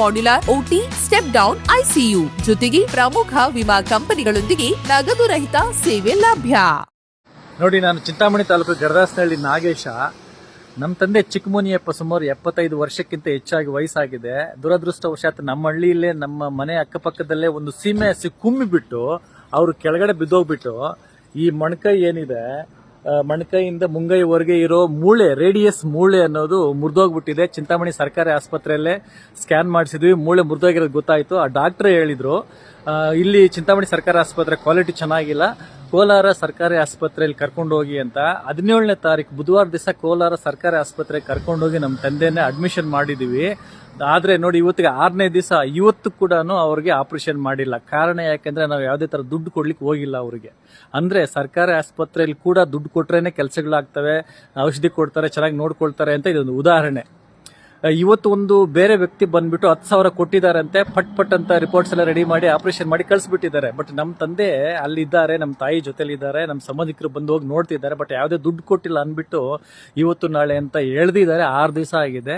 modular OT step down ICU ಜೊತೆಗೆ ಪ್ರಮುಖ ವಿಮಾ ಕಂಪನಿಗಳೊಂದಿಗೆ ನಗದು ರಹಿತ ಸೇವೆ ಲಭ್ಯ. ನೋಡಿ, ನಾನು ಚಿಂತಾಮಣಿ ತಾಲೂಕು ಗರದಾಸನಹಳ್ಳಿ ನಾಗೇಶ. ನಮ್ಮ ತಂದೆ ಚಿಕ್ಕಮುನಿಯಪ್ಪ ಸುಮಾರು ಎಪ್ಪತ್ತೈದು ವರ್ಷಕ್ಕಿಂತ ಹೆಚ್ಚಾಗಿ ವಯಸ್ಸಾಗಿದೆ. ದುರದೃಷ್ಟವಶಾತ್ ನಮ್ಮ ಹಳ್ಳಿಯಲ್ಲೇ, ನಮ್ಮ ಮನೆ ಅಕ್ಕಪಕ್ಕದಲ್ಲೇ ಒಂದು ಸೀಮೆ ಹಸಿ ಕುಮ್ಮಿಬಿಟ್ಟು ಅವರು ಕೆಳಗಡೆ ಬಿದ್ದೋಗ್ಬಿಟ್ಟು, ಈ ಮೊಣಕೈ ಏನಿದೆ ಮೊಣಕೈಯಿಂದ ಮುಂಗೈವರೆಗೆ ಇರೋ ಮೂಳೆ, ರೇಡಿಯಸ್ ಮೂಳೆ ಅನ್ನೋದು ಮುರಿದೋಗ್ಬಿಟ್ಟಿದೆ. ಚಿಂತಾಮಣಿ ಸರ್ಕಾರಿ ಆಸ್ಪತ್ರೆಯಲ್ಲೇ ಸ್ಕ್ಯಾನ್ ಮಾಡಿಸಿದ್ವಿ. ಮೂಳೆ ಮುರಿದೋಗಿರೋದು ಗೊತ್ತಾಯಿತು. ಆ ಡಾಕ್ಟ್ರೇ ಹೇಳಿದ್ರು ಇಲ್ಲಿ ಚಿಂತಾಮಣಿ ಸರ್ಕಾರಿ ಆಸ್ಪತ್ರೆ ಕ್ವಾಲಿಟಿ ಚೆನ್ನಾಗಿಲ್ಲ. ಕೋಲಾರ ಸರ್ಕಾರಿ ಆಸ್ಪತ್ರೆಯಲ್ಲಿ ಕರ್ಕೊಂಡು ಹೋಗಿ ಅಂತ ಹದಿನೇಳನೇ ತಾರೀಕು ಬುಧವಾರ ದಿವಸ ಕೋಲಾರ ಸರ್ಕಾರಿ ಆಸ್ಪತ್ರೆಗೆ ಕರ್ಕೊಂಡೋಗಿ ನಮ್ಮ ತಂದೆನೇ ಅಡ್ಮಿಷನ್ ಮಾಡಿದೀವಿ. ಆದ್ರೆ ನೋಡಿ ಇವತ್ತಿಗೆ ಆರನೇ ದಿವಸ, ಇವತ್ತು ಕೂಡ ಅವ್ರಿಗೆ ಆಪರೇಷನ್ ಮಾಡಿಲ್ಲ. ಕಾರಣ ಯಾಕಂದ್ರೆ ನಾವು ಯಾವುದೇ ತರ ದುಡ್ಡು ಕೊಡ್ಲಿಕ್ಕೆ ಹೋಗಿಲ್ಲ ಅವ್ರಿಗೆ. ಅಂದ್ರೆ ಸರ್ಕಾರಿ ಆಸ್ಪತ್ರೆಯಲ್ಲಿ ಕೂಡ ದುಡ್ಡು ಕೊಟ್ರೇನೆ ಕೆಲಸಗಳಾಗ್ತವೆ, ಔಷಧಿ ಕೊಡ್ತಾರೆ, ಚೆನ್ನಾಗಿ ನೋಡ್ಕೊಳ್ತಾರೆ ಅಂತ ಇದೊಂದು ಉದಾಹರಣೆ. ಇವತ್ತು ಒಂದು ಬೇರೆ ವ್ಯಕ್ತಿ ಬಂದ್ಬಿಟ್ಟು ಹತ್ತು ಸಾವಿರ ಕೊಟ್ಟಿದ್ದಾರಂತೆ, ಪಟ್ ಪಟ್ ಅಂತ ರಿಪೋರ್ಟ್ಸ್ ಎಲ್ಲ ರೆಡಿ ಮಾಡಿ ಆಪರೇಷನ್ ಮಾಡಿ ಕಳಿಸ್ಬಿಟ್ಟಿದ್ದಾರೆ. ಬಟ್ ನಮ್ಮ ತಂದೆ ಅಲ್ಲಿದ್ದಾರೆ ನಮ್ಮ ತಾಯಿ ಜೊತೆಲಿ ಇದ್ದಾರೆ ನಮ್ಮ ಸಂಬಂಧಿಕರು ಬಂದು ಹೋಗಿ ನೋಡ್ತಿದ್ದಾರೆ ಬಟ್ ಯಾವುದೇ ದುಡ್ಡು ಕೊಟ್ಟಿಲ್ಲ ಅಂದ್ಬಿಟ್ಟು ಇವತ್ತು ನಾಳೆ ಅಂತ ಹೇಳ್ದಿದ್ದಾರೆ. ಆರು ದಿವಸ ಆಗಿದೆ.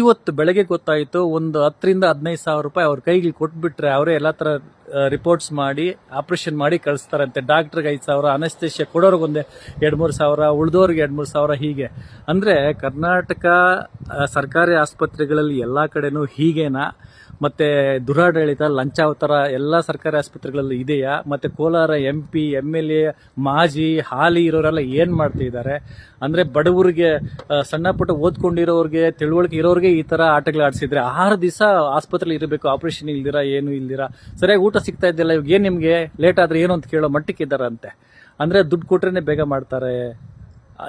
ಇವತ್ತು ಬೆಳಗ್ಗೆ ಗೊತ್ತಾಯಿತು, ಒಂದು ಹತ್ತರಿಂದ ಹದಿನೈದು ಸಾವಿರ ರೂಪಾಯಿ ಅವ್ರ ಕೈಗೆ ಕೊಟ್ಬಿಟ್ರೆ, ಅವರೇ ಎಲ್ಲ ತರ ರಿಪೋರ್ಟ್ಸ್ ಮಾಡಿ ಆಪರೇಷನ್ ಮಾಡಿ ಕಳಿಸ್ತಾರಂತೆ. ಡಾಕ್ಟ್ರಿಗೆ ಐದು ಸಾವಿರ ಅನಸ್ತೇಶ ಕೊಡೋರ್ಗೊಂದು ಎರಡು ಮೂರು ಸಾವಿರ, ಉಳಿದೋರ್ಗೆ ಎರಡು ಮೂರು ಸಾವಿರ ಹೀಗೆ. ಅಂದರೆ ಕರ್ನಾಟಕ ಸರ್ಕಾರಿ ಆಸ್ಪತ್ರೆಗಳಲ್ಲಿ ಎಲ್ಲ ಕಡೆನೂ ಹೀಗೇನಾ? ಮತ್ತು ದುರಾಡಳಿತ, ಲಂಚಾವತಾರ ಎಲ್ಲ ಸರ್ಕಾರಿ ಆಸ್ಪತ್ರೆಗಳಲ್ಲಿ ಇದೆಯಾ? ಮತ್ತು Kolar M P M L A ಮಾಜಿ, ಹಾಲಿ ಇರೋರೆಲ್ಲ ಏನು ಮಾಡ್ತಿದ್ದಾರೆ ಅಂದರೆ ಬಡವರಿಗೆ ಸಣ್ಣ ಪುಟ್ಟ ಓದ್ಕೊಂಡಿರೋರಿಗೆ, ತಿಳುವಳಿಕೆ ಇರೋರಿಗೆ ಈ ಥರ ಆಟಗಳು ಆಡಿಸಿದ್ರೆ ಆರು ದಿವಸ ಆಸ್ಪತ್ರೆಲಿ ಇರಬೇಕು. ಆಪರೇಷನ್ ಇಲ್ದಿರ, ಏನು ಇಲ್ದಿರಾ? ಸರಿಯಾಗಿ ಊಟ ಸಿಗ್ತಾ ಇದ್ದಿಲ್ಲ, ಇವಾಗ ಏನು ನಿಮಗೆ? ಲೇಟ್ ಆದ್ರೆ ಏನು ಅಂತ ಕೇಳೋ ಮಟ್ಟಕ್ಕೆ ಇದ್ದಾರಂತೆ. ಅಂದ್ರೆ ದುಡ್ಡು ಕೊಟ್ರೇನೆ ಬೇಗ ಮಾಡ್ತಾರೆ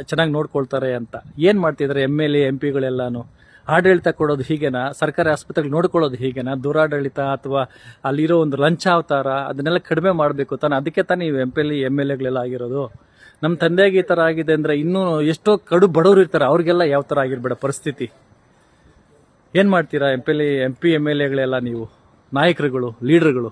ಚೆನ್ನಾಗಿ ನೋಡ್ಕೊಳ್ತಾರೆ ಅಂತ. ಏನು ಮಾಡ್ತಿದ್ದಾರೆ ಎಂ ಎಲ್ ಎ ಎಂ ಪಿಗಳೆಲ್ಲಾನು ಆಡಳಿತ ಕೊಡೋದು ಹೀಗೇನಾ? ಸರ್ಕಾರಿ ಆಸ್ಪತ್ರೆಗಳು ನೋಡ್ಕೊಳ್ಳೋದು ಹೀಗೇನಾ? ದುರಾಡಳಿತ ಅಥವಾ ಅಲ್ಲಿರೋ ಒಂದು ಲಂಚಾವತಾರ ಅದನ್ನೆಲ್ಲ ಕಡಿಮೆ ಮಾಡಬೇಕು ತಾನೆ? ಅದಕ್ಕೆ ತಾನೇ M P L M L ಎಗಳೆಲ್ಲ ಆಗಿರೋದು. ನಮ್ಮ ತಂದೆಗೆ ಈ ಥರ ಆಗಿದೆ ಅಂದರೆ ಇನ್ನೂ ಎಷ್ಟೋ ಕಡು ಬಡವರು ಇರ್ತಾರೆ, ಅವ್ರಿಗೆಲ್ಲ ಯಾವ ಥರ ಆಗಿರ್ಬೇಡ ಪರಿಸ್ಥಿತಿ. ಏನು ಮಾಡ್ತೀರಾ M P L M P M L ಎಗಳೆಲ್ಲ ನೀವು? ನಾಯಕರುಗಳು, ಲೀಡರ್ಗಳು.